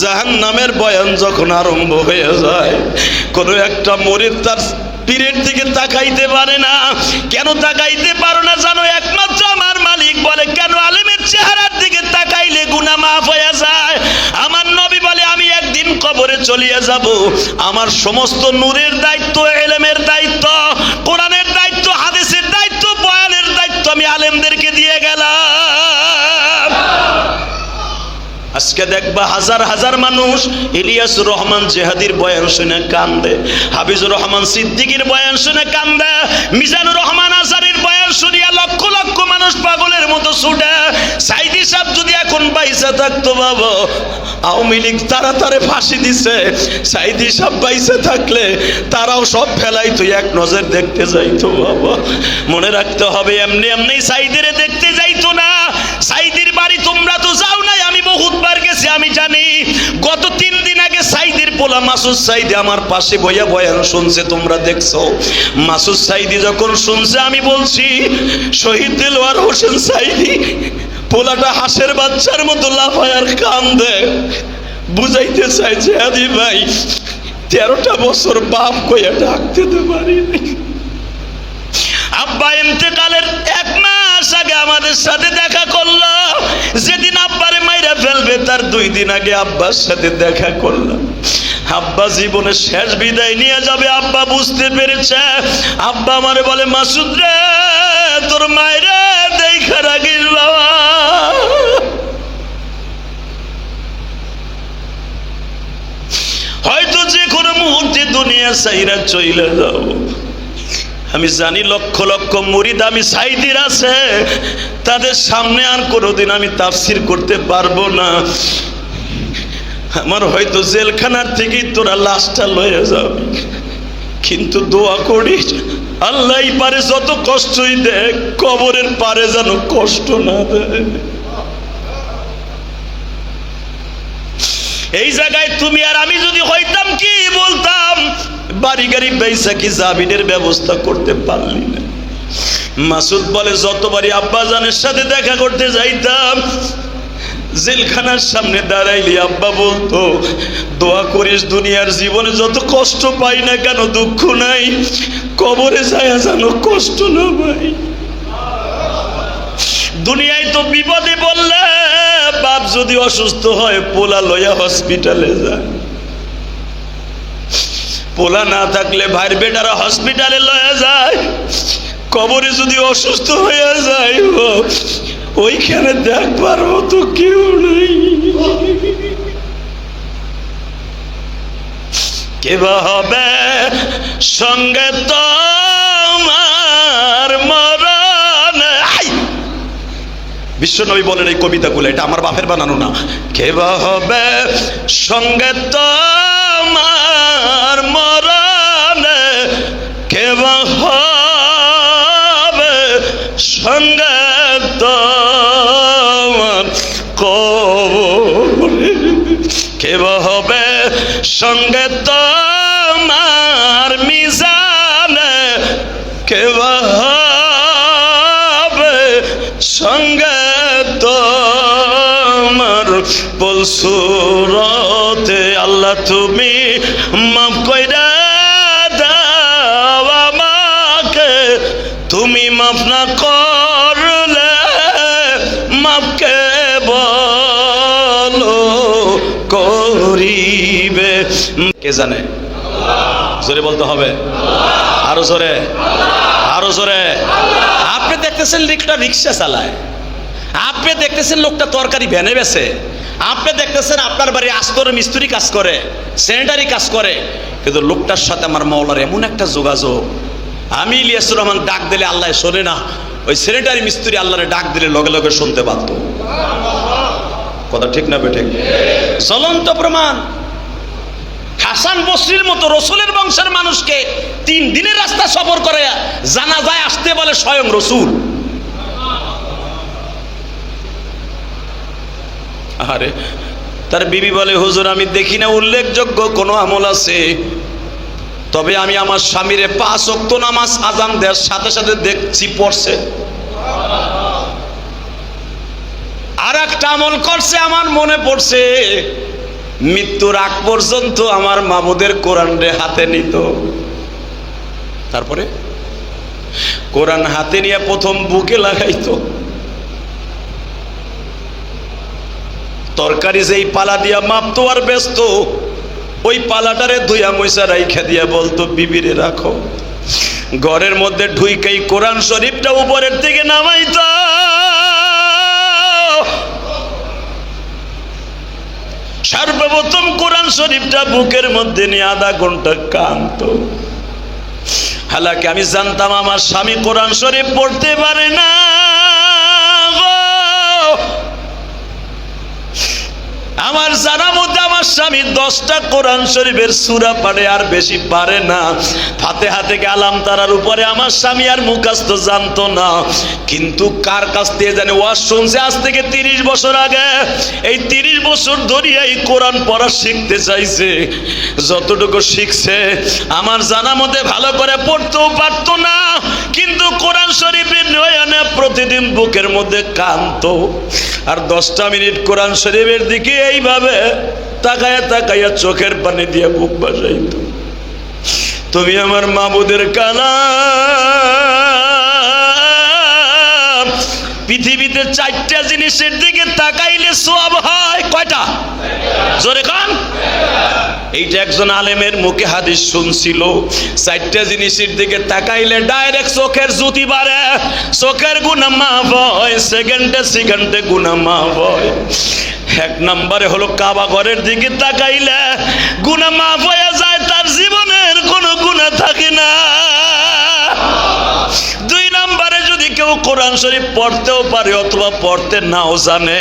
জাহান নামের বয়ান যখন আরম্ভ হয়ে যায়, কোনো একটা মরিদ তার পীরের দিকে তাকাইতে পারে না। কেন তাকাইতে পারো না জানো? একমাত্র আমার মালিক বলে, কেন আলেমের চেহারার দিকে তাকাইলে গুনা মাফ হয়ে যায়? আমার নবী বলে, আমি একদিন কবরে চলিয়ে যাব। আমার সমস্ত নূরের দায়িত্ব, এলেমের দায়িত্ব, কোরআনের দায়িত্ব, হাদিসের দায়িত্ব, বয়ানের দায়িত্ব আমি আলেমদেরকে দিয়ে গেলাম। আজকে দেখবা হাজার হাজার মানুষ ইলিয়াসুর রহমান জেহাদির বয়ান শুনে কান্দে, হাফিজুর রহমান সিদ্দিকির বয়ান শুনে কান্দে, মিজানুর রহমান আজারির বয়ান শুনিয়া লক্ষ লক্ষ মানুষ পাগলের মতো ছুটে। সাইদি সাহেব যদি এখন বাইসা থাকতো বাবা, আওয়ামী লীগ তারা ফাঁসি দিছে। সাইদি সাহেব বাইসা থাকলে তারাও সব ফেলাইতো, এক নজর দেখতে যাইতো বাবা। মনে রাখতে হবে, এমনি এমনি সাইদিরে দেখতে যাইতো না। আমি জানি, গত তিন দিন আগে সাইদির পোলা মাসুদ সাইদি আমার পাশে বইয়া বয়ান শুনছে, তোমরা দেখছ। মাসুদ সাইদি যখন শুনছে, আমি বলছি, শহীদ দিলওয়ার হোসেন সাইদি, পোলাটা হাঁসের বাচ্চার মতো লাফায় আর কান্দে। বুঝাইতে চাইছে, আদি ভাই, তেরোটা বছর বাপ কইয়া ডাকতে তো পারি। আব্বা ইন্তেকালের এক মাস আগে আমাদের সাথে দেখা করল। যেদিন তার দুই দিন আগে আব্বার সাথে দেখা করলাম। আব্বা জীবনে শেষ বিদায় নিয়ে যাবে, আব্বা বুঝতে পেরেছে। আব্বা আমারে বলে, মাসুদ রে, তোর মায়েরা দেখা রাখিস বাবা হয়তো যে কোনো মুহূর্তে দুনিয়া সাইরা চইলা যাও। আমি জানি লক্ষ লক্ষ মুরিদ আমি সাইদির আছে। তাদের সামনে আর কোনোদিন আমি তাফসির করতে পারব না। আমার হয়তো জেলখানার থেকেই তোরা লাশটা লয়ে যাবি। কিন্তু দোয়া করিস, আল্লাহ পারে যত কষ্টই দেখ, কবরের পারে যেন কষ্ট না দেয়। এই জায়গায় তুমি আর আমি যদি হইতাম কি বলতাম? বাড়ি গাড়ি বেসা কি জামিনের ব্যবস্থা করতে পারলি না। মাসুদ বলে, যতবারই আব্বাজানের সাথে দেখা করতে যাইতাম, জেলখানার সামনে দাঁড়াইলি, আব্বা বলতো, দোয়া করিস দুনিয়ার জীবনে যত কষ্ট পাই না কেন, দুঃখ নাই, কবরে যায় যেন কষ্ট না পাই। দুনিয়ায় তো বিপদে বললে বাপ যদি অসুস্থ হয়, পোলা লইয়া হসপিটালে যায়। পোলা না থাকলে ভাইয়ের বেটারা হসপিটালে লয়া যায়। কবরে যদি অসুস্থ হয়ে যায় ওইখানে দেখবার মতো কেউ নেই। কেবা হবে? সঙ্গে মরণ। আই! বিশ্বনবী বলেন এই কবিতাগুলো, এটা আমার বাপের বানানো না। কেবা হবে? সঙ্গে তোমার মরণে কেবা হবে সঙ্গে তোমার কবরে? কেবা হবে সঙ্গে তোমার মিজানে? কেবা হবে সঙ্গে তোমার বলসুরতে আল্লাহ, তুমি মাফ কইরা আমাকে। তুমি মাফ না করলে মাফকে বলো, করিবে। কে জানে? জোরে বলতে হবে। আরও জোরে। আরও জোরে। আপনি দেখতেছেন লোকটা রিক্সা চালায়। আপনি দেখতেছেন লোকটা তরকারি ভ্যানে বেছে। আপনি দেখতেছেন আপনার বাড়ি আস্তর মিস্ত্রি কাজ করে স্যানিটারি কাজ করে, কিন্তু লোকটার সাথে আমার মৌলার এমন একটা যোগাযোগ। আমি ইলিয়াসুর রহমান ডাক দিলে আল্লাহ শোনে না, ওই স্যানিটারি মিস্ত্রি আল্লাহরে ডাক দিলে লগে লগে শুনতে পারত। কথা ঠিক না বেঠিক জ্বলন্ত প্রমাণ। হাসান বসরির মতো রসুলের বংশের মানুষকে তিন দিনের রাস্তা সফর করে জানা যায় আসতে বলে স্বয়ং রসুল। আরে তার বিবি বলে, হুজুর, আমি দেখি না, উল্লেখযোগ্য কোনো আমল আছে। তবে আমি আমার স্বামীরে পাঁচ অক্ত নামাজ আজান দেওয়ার সাথে সাথে দেখছি, পড়ছে। আর একটা আমল করছে, আমার মনে পড়ছে, মৃত্যুর আগ পর্যন্ত আমার মামুদের কোরআন রে হাতে নিত। তারপরে কোরআন হাতে নিয়ে প্রথম বুকে লাগাইতো। তরকারি যেই পালা দিয়া মাপতো আর ব্যস্ত, ওই পালাটারে ধুইয়া মইসা রাইখা দিয়া বলতো, বিবিরে রাখো। ঘরের মধ্যে ঢুইকাই কোরআন শরীফটা উপরের দিকে নামাইতো। সর্বপ্রথম কোরআন শরীফটা বুকের মধ্যে নিয়ে আধা ঘণ্টা কান্ত হালাকি আমি জানতাম, আমার স্বামী কোরআন শরীফ পড়তে পারে না। আমার জানা মধ্যে আমার স্বামী দশটা কোরআন শরীফের সুরা পারে আর বেশি পারে না। ফাতে হাতে আলাম তারার উপরে আমার স্বামী আর মুখাস্ত জানতো না। কিন্তু কার কাছ থেকে জানে ওয়াজ শুনছে আজ থেকে তিরিশ বছর আগে। এই তিরিশ বছর ধরিয়া এই কোরআন পড়া শিখতে চাইছে। যতটুকু শিখছে, আমার জানা মতে ভালো করে পড়তেও পারতো না। কিন্তু কোরআন শরীফের নয়নে প্রতিদিন বুকের মধ্যে কান্ত আর দশটা মিনিট কোরআন শরীফের দিকে এইভাবে তাকায়া তাকাইয়া চোখের পানি দিয়ে বুক বাজাইত তুমি আমার মাবুদের কালা পৃথিবীতে চারটা জিনিসের দিকে তাকাইলে সব হয় কয়টা? জোরে খান এইটা একজন আলেমের মুখে হাদিস শুনছিল। চারটা জিনিসের দিকে তাকাইলে ডাইরেক্ট চোখের জুতি বাড়ে। চোখের গুণা মাফ হয় সেকেন্ডে সেকেন্ডে গুণা মাফ হয়। এক নম্বরে হলো কাবা ঘরের দিকে তাকাইলে গুণা মাফ হয়ে যায়, তার জীবনের কোনো গুণা থাকে না। কোরআন শরীফ পড়তেও পারে অথবা পড়তে নাও জানে।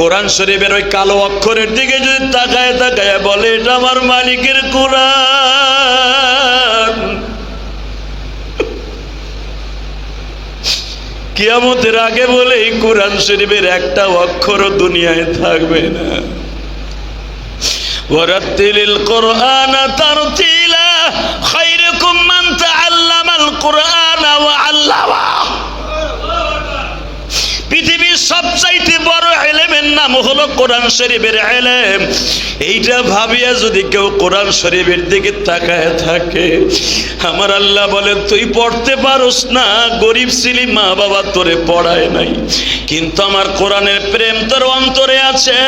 কোরআন শরীফের ওই কালো অক্ষরের দিকে যদি তাকায় তাকায় বলে, এটা আমার মালিকের কোরআন। কিয়ামতের আগে বলে, এই কোরআন শরীফের একটা অক্ষরও দুনিয়ায় থাকবে না। ওরাতিলিল কোরআন নাম হলো কোরআন শরীফের এলেম এইটা ভাবিয়া যদি কেউ কোরআন শরীফের দিকে তাকায় থাকে, আমার আল্লাহ বলে তুই পড়তে পারোস না, গরিব ছিলি মা বাবা তোরে পড়ায় নাই। কিন্তু আমার কোরআনের প্রেম তোর অন্তরে আছে।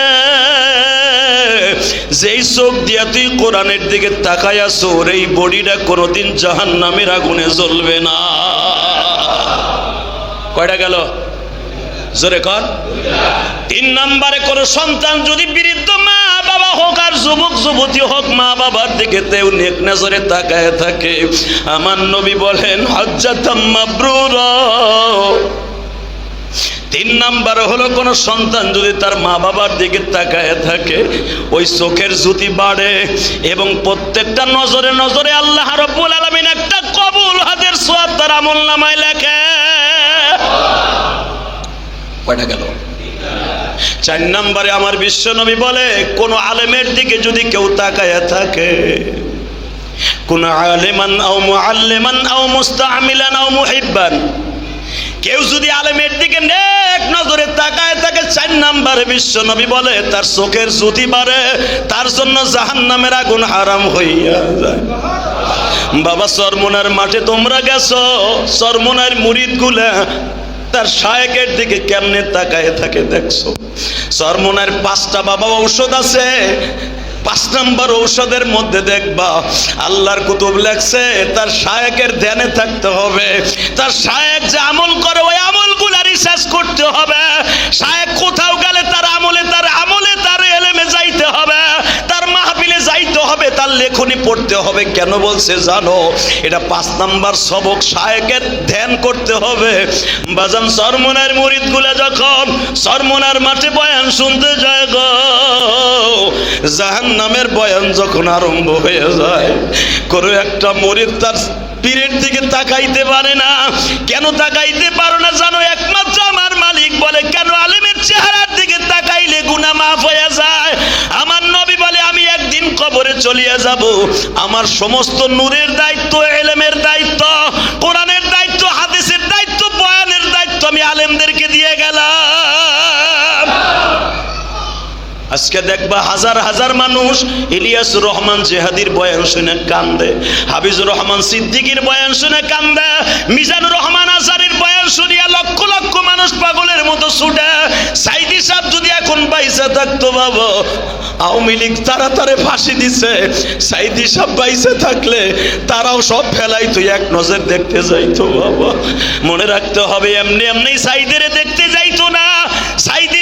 যেই চোখ দিয়া তুই কোরআনের দিকে তাকায় আসো এই বডিটা কোনোদিন জাহান নামের আগুনে জ্বলবে না। কয়টা গেল? জোরে কর। তিন নম্বরে কোন সন্তান যদি বৃদ্ধ মা বাবা হোক আর যুবক, যুবতী হোক মা বাবার দিকে তেও নেক নজরে তাকায় থাকে। আমার নবী বলেন, হজ্জাতাম মাবরুর। তিন নাম্বার হলো কোন সন্তান যদি তার মা বাবার দিকে তাকায় থাকে, ওই চোখের জ্যোতি বাড়ে এবং প্রত্যেকটা নজরে নজরে আল্লাহ রব্বুল আলমিন একটা কবুল হাতের সোয়াব তার আমল নামায় লেখে। কয়টা গেল? চার নম্বরে আমার বিশ্বনবী বলে, কোন আলেমের দিকে যদি কেউ তাকায় থাকে, কোন আলেমান আও মুআল্লিমান আও মুস্তামিলান আও মুহিব্বান, কেউ যদি আলেমের দিকে নেক নজরে তাকায় তাকে চার নাম্বারে বিশ্ব নবী বলে, তার চোখের জ্যোতি বাড়ে, তার জন্য জাহান নামের আগুন হারাম হইয়া যায়। বাবা, সরমোনার মাঠে তোমরা গেছো, সরমোনার মুরিদগুলা তার শায়েকের দিকে কেমনে তাকায় থাকে দেখছ? সরমোনার পাঁচটা বাবা ঔষধ আছে। পাঁচ নম্বর ঔষধের মধ্যে দেখবা, আল্লাহর কুতুব লেখছে, তার শায়েকের ধ্যানে থাকতে হবে। তার শায়েক যে আমল করে, ওই আমল আমলগুলা রিসার্চ করতে হবে। শায়েক কোথাও গেলে তার আমলে তার আমলে তার এলেমে যাইতে হবে। হবে, তার লেখনি পড়তে হবে। কেন বলছে জানো? এটা পাঁচ নাম্বার সবক শায়েকের ধ্যান করতে হবে। বাজান সরমনার মুরিদগুলা যখন সরমনার মাঠে বয়ান শুনতে যায় গো জাহান নামের বয়ান যখন আরম্ভ হয়ে যায়, কোনো একটা মরিদ তার পীরের দিকে তাকাইতে পারে না। কেন তাকাইতে পারো না জানো? একমাত্র আমার মালিক বলে, কেন আলেমের চেহারার দিকে তাকাইলে গুনা মাফ হয়ে যায় আমার নবী বলে আমি কবরে চলিয়া যাব। আমার সমস্ত নূরের দায়িত্ব, এলেমের দায়িত্ব, কোরআনের দায়িত্ব, হাদিসের দায়িত্ব, বয়ানের দায়িত্ব আমি আলেমদেরকে দিয়ে গেলাম। আজকে দেখবা হাজার হাজার মানুষ ইলিয়াস রহমান জেহাদির বয়ান শুনে কান্দে, হাবিজুর রহমান সিদ্দিকির বয়ান শুনে কান্দে, মিজানুর রহমান আজারির বয়ান শুনিয়া লক্ষ লক্ষ মানুষ পাগলের মতো ছুটে থাকলে তারাও সব তুই এক নজর দেখতে মনে রাখতে হবে, এমনি এমনি দেখতে যাইতো না।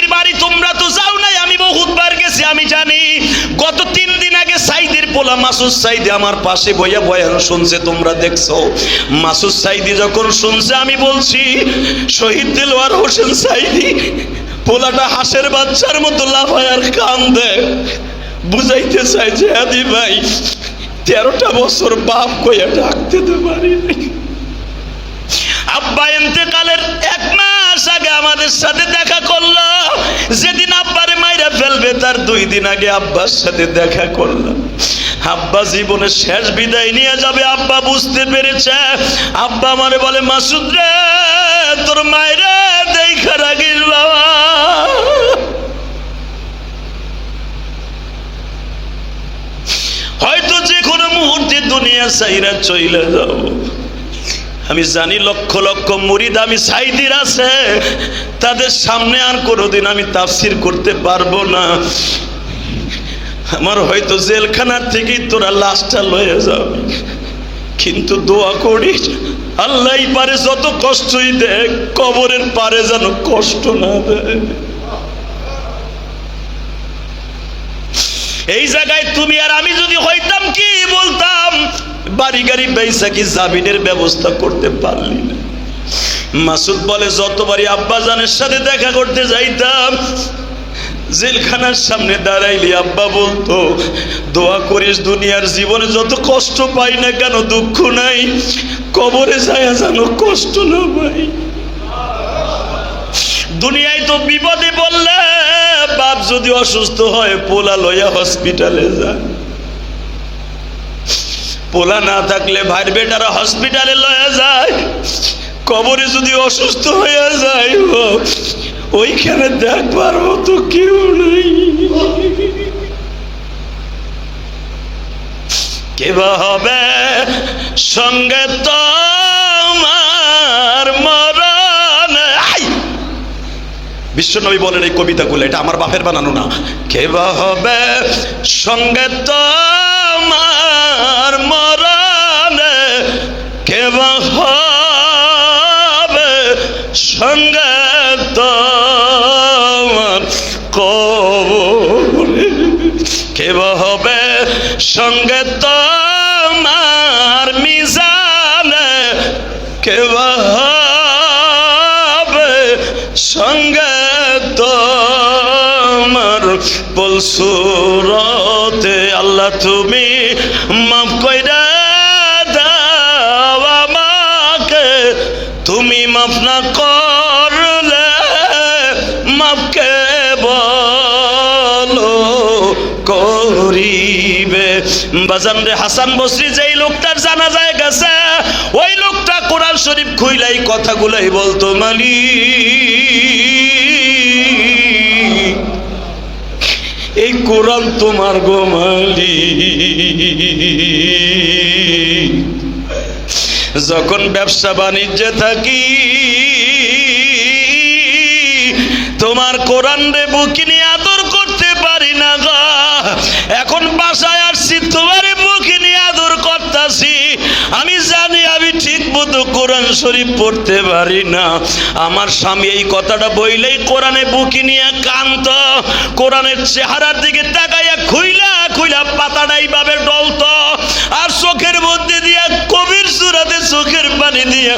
বাড়ি তোমরা তো যাও নাই, আমি বহুতবার গেছি, আমি জানি। গত তিন দিন আগে সাইদির পোলা মাসুদ সাইদি আমার পাশে বইয়া বয়ান শুনছে, তোমরা দেখছ? মাসুদ সাইদি যখন শুনছে, আমি বলছি, শহীদ দিলওয়ার হোসেন সাইদি, পোলাটা হাঁসের বাচ্চার মতো লাফায় আর কান্দে। বুঝাইতে চাই যে, আদি ভাই, তেরোটা বছর বাপ কইয়া ডাকতে তো পারি। আব্বা এতেকালের এক মাস আগে আমাদের সাথে দেখা করল। যেদিন আব্বারে মাইরা ফেলবে, তার দুই দিন আগে আব্বার সাথে দেখা করলাম আব্বা জীবনের শেষ বিদায় নিয়ে যাবে, আব্বা বুঝতে পেরেছে। আব্বা আমারে বলে, মাসুদ রে, তোর মায়েরা দেখা রাখিস বাবা হয়তো যে কোনো মুহূর্তে দুনিয়া চাইরা চইলে যাব আমি জানি লক্ষ লক্ষ মুরিদ আমি সাইদির আছে। তাদের সামনে আর কোনোদিন আমি তাফসির করতে পারব না। আমার হয়তো জেলখানার থেকেই তোরা লাশটা লয়ে যাবে কিন্তু দোয়া করিস, আল্লাহ পারে যত কষ্টই দেখ, কবরের পারে যেন কষ্ট না দেয়। এই জায়গায় তুমি আর আমি যদি হইতাম কি বলতাম? বাড়ি গাড়ি বেসা কি জামিনের ব্যবস্থা করতে পারলি না। মাসুদ বলে, যতবারই আব্বাজানের সাথে দেখা করতে যাইতাম, জেলখানার সামনে দাঁড়াইলি আব্বা বলতো, দোয়া করিস দুনিয়ার জীবনে যত কষ্ট পাই না কেন, দুঃখ নাই, কবরে যায় যেন কষ্ট না পাই। দুনিয়ায় তো বিপদে বললে বাপ যদি অসুস্থ হয়, পোলা লইয়া হসপিটালে যায় পোলা না থাকলে ভাইয়ের বেটারা হসপিটালে লয়া যায়। কবরে যদি অসুস্থ হয়ে যায় ওইখানে দেখবার মতো কেউ নেই। কেবা হবে? সঙ্গে মরণ। আই! বিশ্বনবী বলেন এই কবিতাগুলো, এটা আমার বাপের বানানো না। কেবা হবে? সঙ্গে তোমার হবে সঙ্গে তোমার কবরে কেবা হবে সঙ্গে তোমার মিজানে? কেবা হবে সঙ্গে তোমার বলসুরতে আল্লাহ তুমি মাফ না করলে মাফকে বলো করিবে? বাজান রে হাসান বসরি, যেই লোকটার জানা যায় গেছে, ওই লোকটা কোরআন শরীফ খুইলাই কথাগুলাই বলতো মালি এই কোরআন তোমার গোমালি যখন ব্যবসা বাণিজ্যে থাকি তোমার কোরআন রে বুকি নিয়ে আদর করতে পারি না গা। এখন বাসায় আসছি, তোমার বুকি নিয়ে আদর করতাছি। আমি জানি আমি ঠিক মতো কোরআন শরীফ পড়তে পারি না। আমার স্বামী এই কথাটা বইলেই কোরআনে বুকি নিয়ে কান্ত কোরআনের চেহারার দিকে তাকাইয়া খুইলা খুইলা পাতাটা এইভাবে আর চোখের মধ্যে দিয়া, কবির সুরাতে চোখের পানি দিয়ে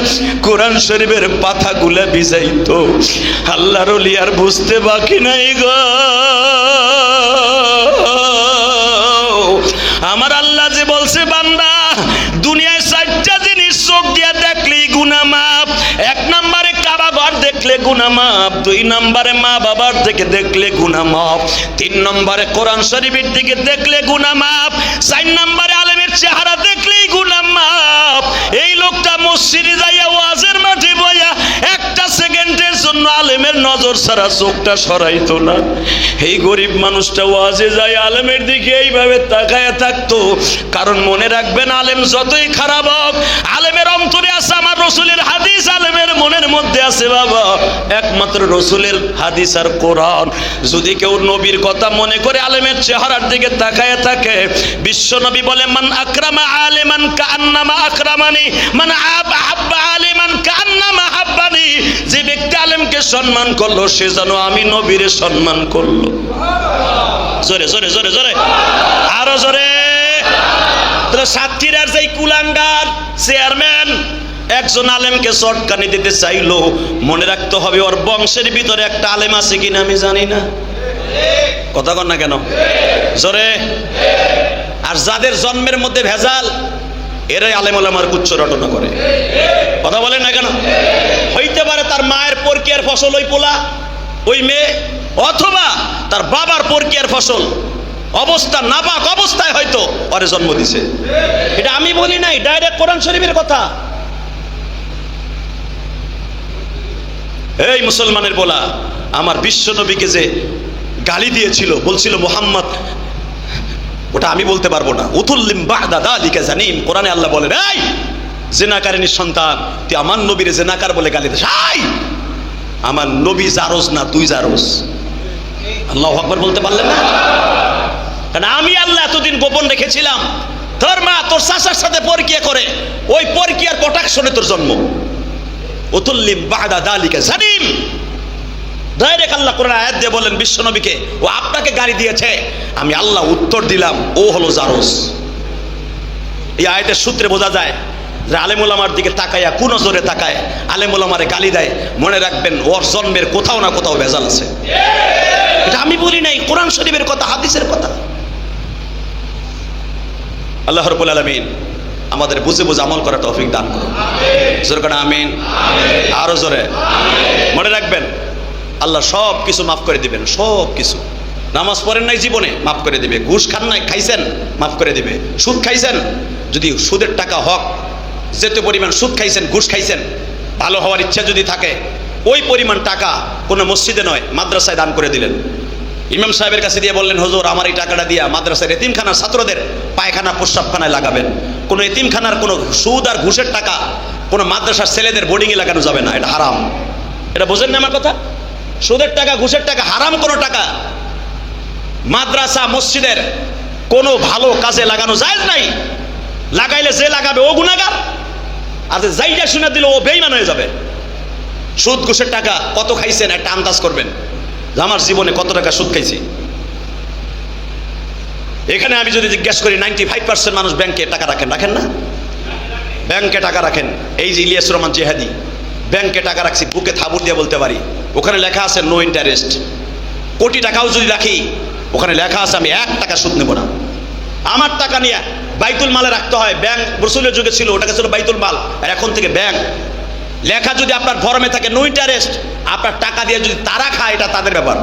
কোরআন শরীফের পাতাগুলা ভিজাইতো। আল্লাহর আর বুঝতে বাকি নাই গো। আমার আল্লাহ যে বলছে, বান্দা, দুনিয়ায় চারটা জিনিস চোখ দিয়া দেখলেই গুনা মাপ এক নম্বরে কারাঘর দেখলে গুনা মাপ দুই নম্বরে মা বাবার থেকে দেখলে গুনা মাপ তিন নম্বরে কোরআন শরীফের দিকে দেখলে গুনা মাপ চার নম্বরে ছাড়া চোখটা সরাইতো না। এই গরিব মানুষটা ওয়াজে যায়, আলেমের দিকে এইভাবে তাকায় থাকতো। কারণ মনে রাখবেন, আলেম যতই খারাপ হোক, আলেমের অন্তরে আছে আমার রসুলের হাদিস, আলেমের মনের মধ্যে আছে বাবা, একমাত্র রসুলের হাদিস আর কোরআন। যদি কেউ নবীর কথা মনে করে আলেমের চেহারার দিকে তাকায় থাকে, বিশ্ব নবী বলে, মান আকরামা আলেমান কান্নামা আকরামানি, মান আব হাব্বা আলেমান কান্নামা যে ব্যক্তি আলেমকে সম্মান করল, সে যেন আমি নবীর সম্মান করল। জোরে জোরে জোরে জোরে। আরও জোরে। সাতক্ষীরার যেই কুলাঙ্গার চেয়ারম্যান, একজন আলেমকে চটকানি দিতে চাইলো, মনে রাখতে হবে ওর বংশের ভিতরে একটা আলেম আছে কিনা আমি জানি না। কথা কন না কেন? জোরে। আর যাদের জন্মের মধ্যে ভেজাল এরাই আলেম আলামার কুচ্ছ রটনা করে। কথা বলেন না কেন? হইতে পারে তার মায়ের পরকিয়ার ফসল ওই পোলা, ওই মেয়ে, অথবা তার বাবার পরকিয়ার ফসল। অবস্থা নাপাক অবস্থায় হয়তো পরে জন্ম দিছে। এটা আমি বলি নাই, ডাইরেক্ট কোরআন শরীফের কথা। এই মুসলমানের বলা আমার বিশ্ব নবীকে যে গালি দিয়েছিল, বলছিল, মোহাম্মদ ওটা আমি বলতে পারব না। উতুল্লিম বাদা দালিকা জানিম। কোরআনে আল্লাহ বলেন, এই জেনাকারিনীর সন্তান, তুই আমার নবীর জেনাকার বলে গালি দিস। আই আমার নবী জারোস না, তুই জারোস আল্লাহ আকবর বলতে পারলেন না? কারণ আমি আল্লাহ এতদিন গোপন রেখেছিলাম। তোর মা, তোর চাচার সাথে পরকিয়া করে। ওই পরকিয়ার কটাক্ষণে তোর জন্ম। উতুল্লিম বাদা দালিকা জানিম। ডাইরেক্ট আল্লাহ কোরআন আয়াত দিয়ে বলেন বিশ্বনবীকে ও আপনাকে গাড়ি দিয়েছে। আমি আল্লাহ উত্তর দিলাম ও হলো জারস এই আয়াতের সূত্রে বোঝা যায় যে আলেমুলামার দিকে তাকায়া কোন নজরে তাকায় আলেমুলামারে গালি দেয়। মনে রাখবেন ওর জন্মের কোথাও না কোথাও ভেজাল আছে। এটা আমি বলি নাই কোরআন শরীফের কথা হাদিসের কথা। আল্লাহ রবুল আলমিন আমাদের বুঝে বুঝে আমল করার তৌফিক দান করুন। জোরে করে আমিন। আরও জোরে। মনে রাখবেন আল্লাহ সব কিছু মাফ করে দিবেন, সব কিছু। নামাজ পড়েন নাই জীবনে, মাফ করে দিবে। ঘুষ খান নাই, খাইছেন, মাফ করে দিবে। সুদ খাইছেন, যদি সুদের টাকা হক যেতে পরিমাণ সুদ খাইছেন, ঘুষ খাইছেন, ভালো হওয়ার ইচ্ছা যদি থাকে, ওই পরিমাণ টাকা কোনো মসজিদে নয়, মাদ্রাসায় দান করে দিলেন। ইমাম সাহেবের কাছে দিয়ে বললেন, হুজুর, আমার এই টাকাটা দিয়া মাদ্রাসার এতিমখানার ছাত্রদের পায়খানা, প্রস্রাবখানায় লাগাবেন। কোনো এতিমখানার কোনো সুদ আর ঘুষের টাকা কোনো মাদ্রাসার ছেলেদের বোর্ডিংয়ে লাগানো যাবে না, এটা হারাম। এটা বোঝেন না আমার কথা? সুদের টাকা, ঘুষের টাকা, হারাম কোনো টাকা। মাদ্রাসা, মসজিদের কোনো ভালো কাজে লাগানো যায় নাই। লাগাইলে যে লাগাবে, ও গুণাগার আর যাইটা শুনে দিলে ও বেইমান হয়ে যাবে। সুদ, ঘুষের টাকা কত খাইছেন, একটা আন্দাজ করবেন। আমার জীবনে কত টাকা সুদ খাইছি। এখানে আমি যদি জিজ্ঞেস করি নাইনটি ফাইভ পার্সেন্ট মানুষ ব্যাংকে টাকা রাখেন রাখেন না? ব্যাংকে টাকা রাখেন। এই যে ইলিয়াস রহমান জেহাদি, ব্যাংকে টাকা রাখছি, বুকে থাবুর দিয়ে বলতে পারি। ওখানে লেখা আছে নো ইন্টারেস্ট কোটি টাকাও যদি রাখি, ওখানে লেখা আছে আমি এক টাকা সুদ নেব না। আমার টাকা নিয়ে বাইতুল মালে রাখতে হয়, ব্যাংক রসুলের যুগে ছিল, ওটাকে ছিল বাইতুল মাল, আর এখন থেকে ব্যাংক। লেখা যদি আপনার ফর্মে থাকে নো ইন্টারেস্ট আপনার টাকা দিয়ে যদি তারা খায়, এটা তাদের ব্যাপার।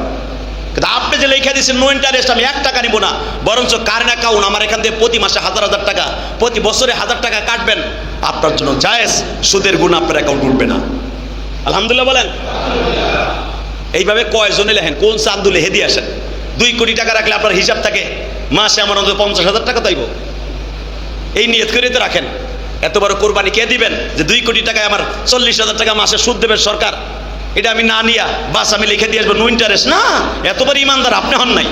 কিন্তু আপনি যে লেখা দিয়েছেন নো ইন্টারেস্ট আমি এক টাকা নিব না, বরঞ্চ কারেন্ট অ্যাকাউন্ট আমার এখান থেকে প্রতি মাসে হাজার হাজার টাকা, প্রতি বছরে হাজার টাকা কাটবেন, আপনার জন্য জায়েজ, সুদের গুণ আপনার অ্যাকাউন্ট উঠবে না। আলহামদুলিল্লাহ বলেন। এইভাবে কয়জনে লেখেন? কোন চান্দুলে হেদি আসেন দুই কোটি টাকা রাখলে আপনার হিসাব থাকে, মাসে আমার অন্তত পঞ্চাশ হাজার টাকা তাইব। এই নিয়ত করে তো রাখেন। এত বড় কোরবানি কে দিবেন যে দুই কোটি টাকায় আমার চল্লিশ হাজার টাকা মাসে সুদ দেবে সরকার? এটা আমি না নিয়া বাস আমি লিখে দিয়ে আসব, নো ইন্টারেস্ট না এতবার ইমানদার আপনি হন নাই।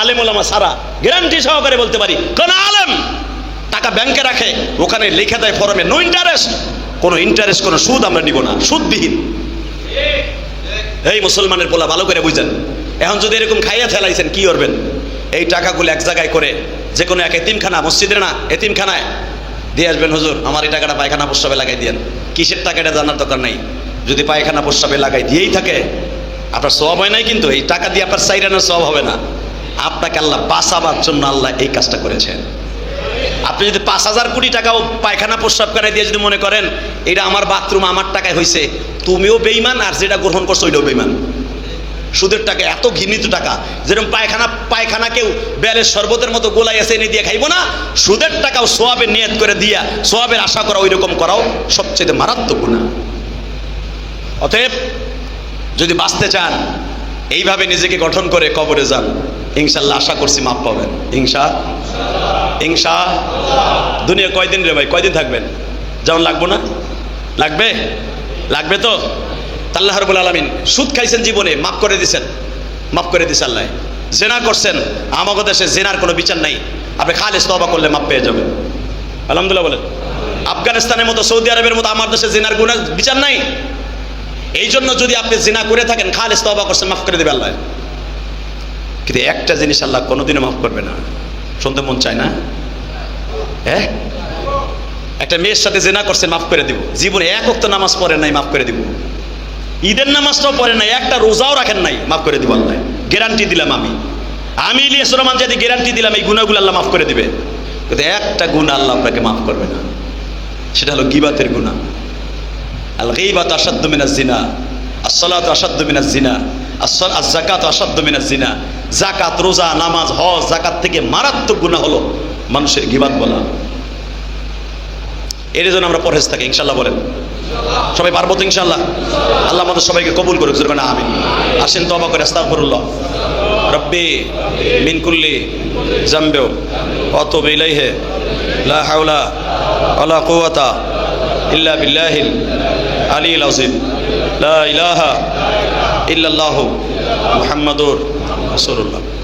আলেম ওলামা সারা গ্যারান্টি সহকারে বলতে পারি, কোন আলেম টাকা ব্যাংকে রাখে, ওখানে লিখে দেয় ফরমে নো ইন্টারেস্ট কোনো ইন্টারেস্ট কোনো সুদ আমরা নিব না। সুদবিহীন। এই মুসলমানের পোলা ভালো করে বুঝেন। এখন যদি এরকম খাইয়া ফেলাইছেন, কি করবেন? এই টাকাগুলো এক জায়গায় করে যে কোনো এক এতিমখানা মসজিদে না, এতিমখানায় দিয়ে আসবেন, হুজুর, আমার এই টাকাটা পায়খানা প্রস্রাবে লাগাই দিয়েন। কিসের টাকাটা জানার দরকার নাই। যদি পায়খানা প্রস্রাবে লাগাই দিয়েই থাকে, আপনার সব হয় নাই কিন্তু, এই টাকা দিয়ে আপনার সাইরানের সব হবে না। আপনাকে আল্লাহ বাঁচাবার জন্য আল্লাহ এই কাজটা করেছেন। আপনি যদি পাঁচ হাজার কোটি টাকাও পায়খানা প্রস্রাব করে দিয়ে যদি মনে করেন, এটা আমার বাথরুম, আমার টাকায় হয়েছে তুমিও বেইমান আর যেটা গ্রহণ করছ ওইটাও বেইমান সুদের টাকা, এত ঘৃণিত টাকা, যেরকম পায়খানা পায়খানা কেউ বেলের শরবতের মতো গোলাই এসে এনে দিয়ে খাইবো না, সুদের টাকাও সোয়াবের নিয়ত করে দিয়া, সোয়াবের আশা করা ওই রকম করাও সবচেয়ে মারাত্মক গুণা অতএব যদি বাঁচতে চান, এইভাবে নিজেকে গঠন করে কবরে যান। ইনশাল্লাহ আশা করছি মাপ পাবেন। ইনশা ইনশা দুনিয়া কয়দিন রে ভাই? কয়দিন থাকবেন? যেমন লাগবো না? লাগবে? লাগবে তো? আল্লাহ রবুল আলমিন সুদ খাইছেন জীবনে, মাফ করে দিছেন। মাফ করে দিছে আল্লাহ। জেনা করছেন আমাদের দেশে জেনার কোনো বিচার নাই। আপনি খালেজ তবা করলে মাপ পেয়ে যাবেন। আলহামদুলিল্লাহ বলেন। আফগানিস্তানের মতো সৌদি আরবের মতো আমার দেশে জেনার গুণের বিচার নাই। এই জন্য যদি আপনি জিনা করে থাকেন খালেজ তবা করছেন, মাফ করে দেবে আল্লাহ। কিন্তু একটা জিনিস আল্লাহ কোনোদিনও মাফ করবে না। শুনতে মন চায় না? হ্যাঁ? একটা মেয়ের সাথে জেনা করছে, মাফ করে দিব। জীবনে এক অক্ত নামাজ পড়েন নাই, মাফ করে দিব। ঈদের নামাজটাও পড়েন নাই, একটা রোজাও রাখেন নাই, মাফ করে দিব আল্লাহ। গ্যারান্টি দিলাম আমি। আমি ইলিয়াস রহমান যদি গ্যারান্টি দিলাম, এই গুণাগুলো আল্লাহ মাফ করে দিবে। কিন্তু একটা গুণ আল্লাহ আপনাকে মাফ করবে না। সেটা হলো গিবাতের গুণা। আল গিবাত আসাদ্দ মিনাজ জিনা, আসসালাত আসাদ্দ মিনাজ জিনা জাকাত আসাদ্দ মিনাজ জিনা। জাকাত, রোজা, নামাজ, হজ, জাকাত থেকে মারাত্মক গুণা হলো মানুষের গিবাত বলা। এর জন্য আমরা পরহেজ থাকি, ইনশাল্লাহ বলেন। সবাই পারব তো ইনশাল্লাহ? আল্লাহ আমাদের সবাইকে কবুল করুক, জোর না আমিন। আসেন তবা করে, আস্তাগফিরুল্লাহ। রব্বি মিন কুল্লি জামবেও অত ইলাইহে, লা হাওলা ওয়ালা কুওয়াতা ইল্লা বিল্লাহিল আলিল আযীম। লা ইলাহা ইল্লাল্লাহু মুহাম্মাদুর রাসূলুল্লাহ।